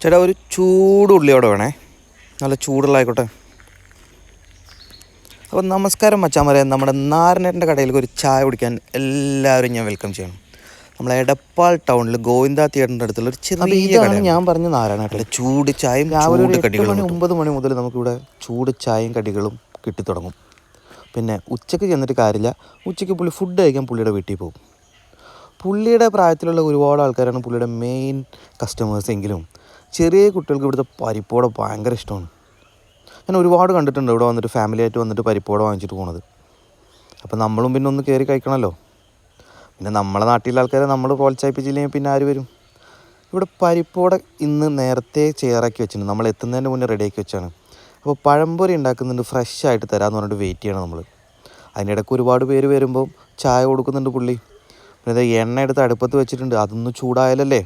ചേട്ടാ ഒരു ചൂട് ഉള്ളി അവിടെ വേണേ. നല്ല ചൂടുള്ളായിക്കോട്ടെ അപ്പോൾ നമസ്കാരം മച്ചാമരെ. നമ്മുടെ നാരനേട്ടന്റെ കടയിലേക്ക് ഒരു ചായ കുടിക്കാൻ എല്ലാവരും ഞാൻ വെൽക്കം ചെയ്യണം. നമ്മളെ എടപ്പാൾ ടൗണിൽ ഗോവിന്ദ തിയേറ്ററിന്റെ അടുത്തുള്ള ഒരു ചെറിയ കടയാണ്. ഞാൻ പറഞ്ഞ നാരായണ ചൂട് ചായയും ചൂട് കടികളും ഒമ്പത് മണി മുതൽ നമുക്കിവിടെ ചൂട് ചായയും കടികളും കിട്ടിത്തുടങ്ങും. പിന്നെ ഉച്ചയ്ക്ക് ചെന്നിട്ട് കാര്യമില്ല. ഉച്ചയ്ക്ക് പുള്ളി ഫുഡ് കഴിക്കാൻ പുള്ളിയുടെ വീട്ടിൽ പോകും. പുള്ളിയുടെ പ്രായത്തിലുള്ള ഒരുപാട് ആൾക്കാരാണ് പുള്ളിയുടെ മെയിൻ കസ്റ്റമേഴ്സ് എങ്കിലും. ചെറിയ കുട്ടികൾക്ക് ഇവിടുത്തെ പരിപ്പോട ഭയങ്കര ഇഷ്ടമാണ്. ഞാൻ ഒരുപാട് കണ്ടിട്ടുണ്ട് ഇവിടെ വന്നിട്ട് ഫാമിലി ആയിട്ട് വന്നിട്ട് പരിപ്പോട വാങ്ങിച്ചിട്ട് പോണത്. അപ്പോൾ നമ്മളും പിന്നെ ഒന്ന് കയറി കഴിക്കണമല്ലോ പിന്നെ നമ്മളെ നാട്ടിലെ ആൾക്കാരെ നമ്മൾ പ്രോത്സാഹിപ്പിച്ചില്ലെങ്കിൽ പിന്നെ ആര് വരും? ഇവിടെ പരിപ്പോട ഇന്ന് നേരത്തെ ചെയറാക്കി വെച്ചിട്ടുണ്ട്. നമ്മൾ എത്തുന്നതിന് മുന്നേ റെഡിയാക്കി വെച്ചാണ്. അപ്പോൾ പഴംപൊരി ഉണ്ടാക്കുന്നുണ്ട് ഫ്രഷ് ആയിട്ട് തരാമെന്ന് പറഞ്ഞിട്ട് വെയിറ്റ് ചെയ്യണം നമ്മൾ അതിനിടയ്ക്ക് ഒരുപാട് പേര് വരുമ്പോൾ ചായ കൊടുക്കുന്നുണ്ട് പുള്ളി. പിന്നെ എണ്ണ എടുത്ത് അടുപ്പത്ത് വെച്ചിട്ടുണ്ട്. അതൊന്ന് ചൂടായാലല്ലേ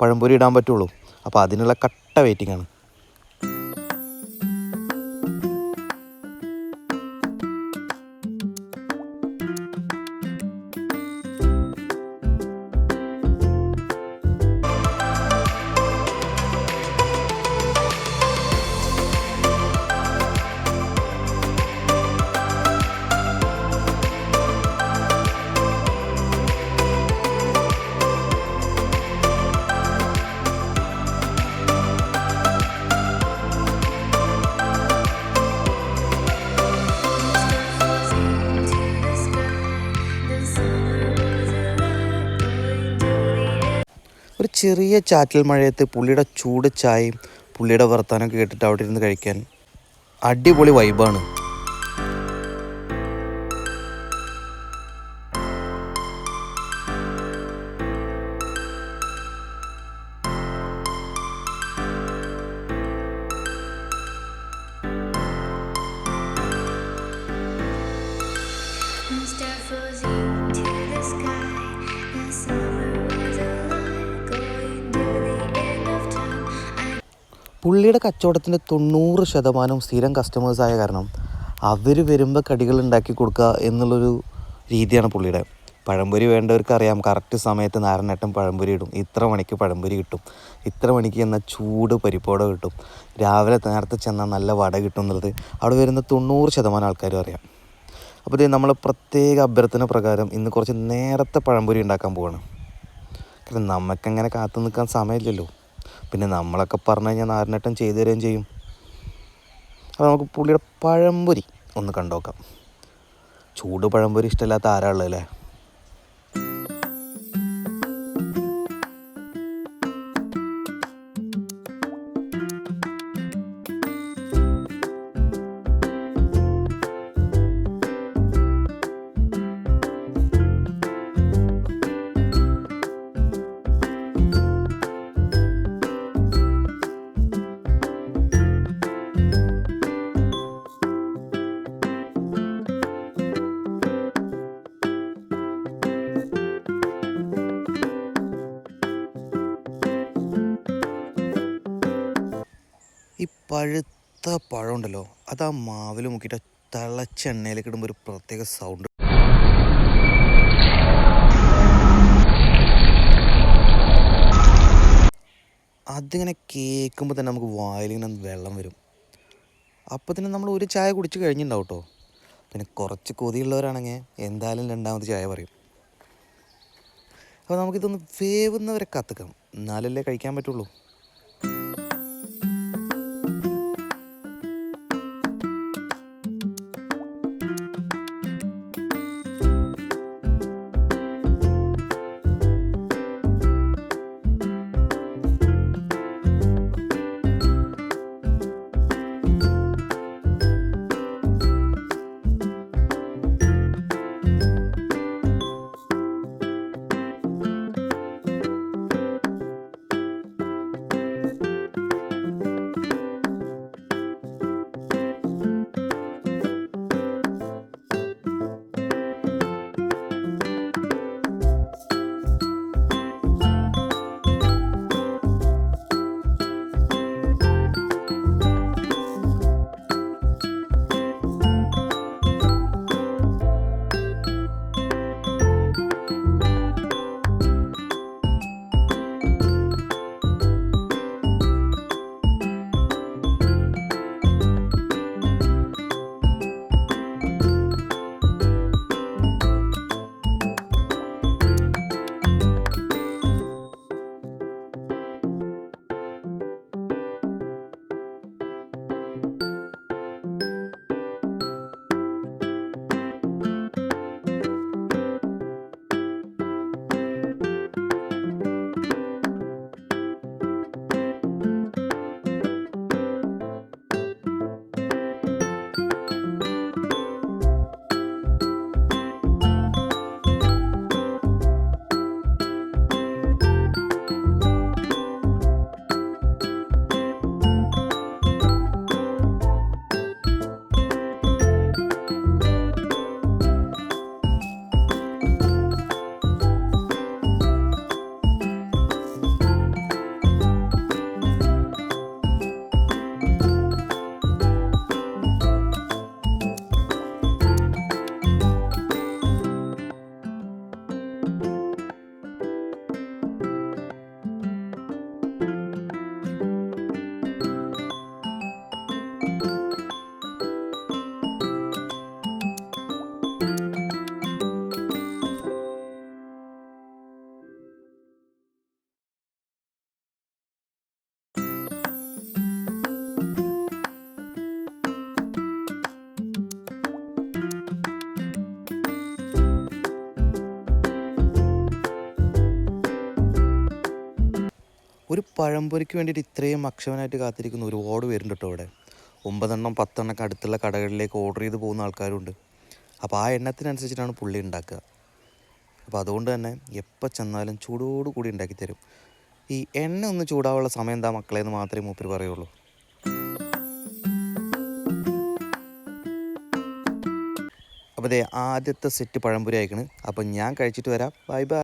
പഴംപൊരി ഇടാൻ പറ്റുള്ളൂ. അപ്പോൾ അതിനുള്ള കട്ട വെയിറ്റിംഗ് ആണ്. ചെറിയ ചാറ്റൽ മഴയത്ത് പുള്ളിയുടെ ചൂട് ചായയും പുള്ളിയുടെ വർത്തമാനം കേട്ടിട്ട് അവിടെ ഇരുന്ന് കഴിക്കാൻ അടിപൊളി വൈബാണ് പുള്ളിയുടെ കച്ചവടത്തിന്റെ തൊണ്ണൂറ് ശതമാനവും സ്ഥിരം ആയ കാരണം അവർ വരുമ്പോൾ കടികൾ ഉണ്ടാക്കി കൊടുക്കുക എന്നുള്ളൊരു രീതിയാണ് പുള്ളിയുടെ. പഴംപൊരി വേണ്ടവർക്ക് അറിയാം കറക്റ്റ് സമയത്ത് നാരനേട്ടം പഴംപൊരി ഇടും. ഇത്ര മണിക്ക് പഴംപൊരി കിട്ടും. ഇത്ര മണിക്ക് എന്നാൽ ചൂട് പരിപ്പോട കിട്ടും. രാവിലെ നേരത്തെ ചെന്നാൽ നല്ല വട കിട്ടും എന്നുള്ളത് അവിടെ വരുന്ന തൊണ്ണൂറ് ശതമാനം ആൾക്കാരും അറിയാം. അപ്പോൾ ഇത് നമ്മൾ പ്രത്യേക അഭ്യർത്ഥന പ്രകാരം ഇന്ന് കുറച്ച് നേരത്തെ പഴംപൊരി ഉണ്ടാക്കാൻ പോവാണ്. കാരണം നമുക്കങ്ങനെ കാത്തു നിൽക്കാൻ സമയമില്ലല്ലോ. പിന്നെ നമ്മളൊക്കെ പറഞ്ഞു കഴിഞ്ഞാൽ നാരനട്ടം ചെയ്തു തരുകയും ചെയ്യും. അപ്പോൾ നമുക്ക് പുള്ളിയുടെ പഴംപൊരി ഒന്ന് കണ്ടു നോക്കാം ചൂട് പഴംപൊരി ഇഷ്ടമില്ലാത്ത ആരാ ഉള്ളത് അല്ലേ? പഴുത്ത പഴം ഉണ്ടല്ലോ അത് ആ മാവിൽ മുക്കിയിട്ട് തിളച്ച എണ്ണയിലേക്ക് ഇടുമ്പോൾ ഒരു പ്രത്യേക സൗണ്ട് അതിങ്ങനെ കേൾക്കുമ്പോൾ തന്നെ നമുക്ക് വായിലിങ്ങനെ വെള്ളം വരും. അപ്പോൾ തന്നെ നമ്മൾ ഒരു ചായ കുടിച്ച് കഴിഞ്ഞിട്ടുണ്ടാവും കേട്ടോ പിന്നെ കുറച്ച് കൊതിയുള്ളവരാണെങ്കിൽ എന്തായാലും രണ്ടാമത് ചായ പറയും. അപ്പോൾ നമുക്കിതൊന്ന് വേവുന്നവരെ കാത്തുക്കാം എന്നാലല്ലേ കഴിക്കാൻ പറ്റുള്ളൂ. ഒരു പഴംപൊരിക്ക് വേണ്ടിയിട്ട് ഇത്രയും അക്ഷമനായിട്ട് കാത്തിരിക്കുന്ന. ഒരുപാട് പേരുണ്ട് കേട്ടോ ഇവിടെ ഒമ്പതെണ്ണം പത്തെണ്ണൊക്കെ അടുത്തുള്ള കടകളിലേക്ക് ഓർഡർ ചെയ്ത് പോകുന്ന ആൾക്കാരുണ്ട്. അപ്പോൾ ആ എണ്ണത്തിനനുസരിച്ചിട്ടാണ് പുള്ളി ഉണ്ടാക്കുക. അപ്പോൾ അതുകൊണ്ട് തന്നെ എപ്പോൾ ചെന്നാലും ചൂടോട് കൂടി ഉണ്ടാക്കി തരും. ഈ എണ്ണ ഒന്ന് ചൂടാവുള്ള സമയം എന്താ മക്കളെ എന്ന് മാത്രമേ മൂപ്പര് പറയുള്ളൂ. അപ്പോൾ അതെ ആദ്യത്തെ സെറ്റ് പഴംപൊരി അയക്കണ് അപ്പം ഞാൻ കഴിച്ചിട്ട് വരാം. Bye bye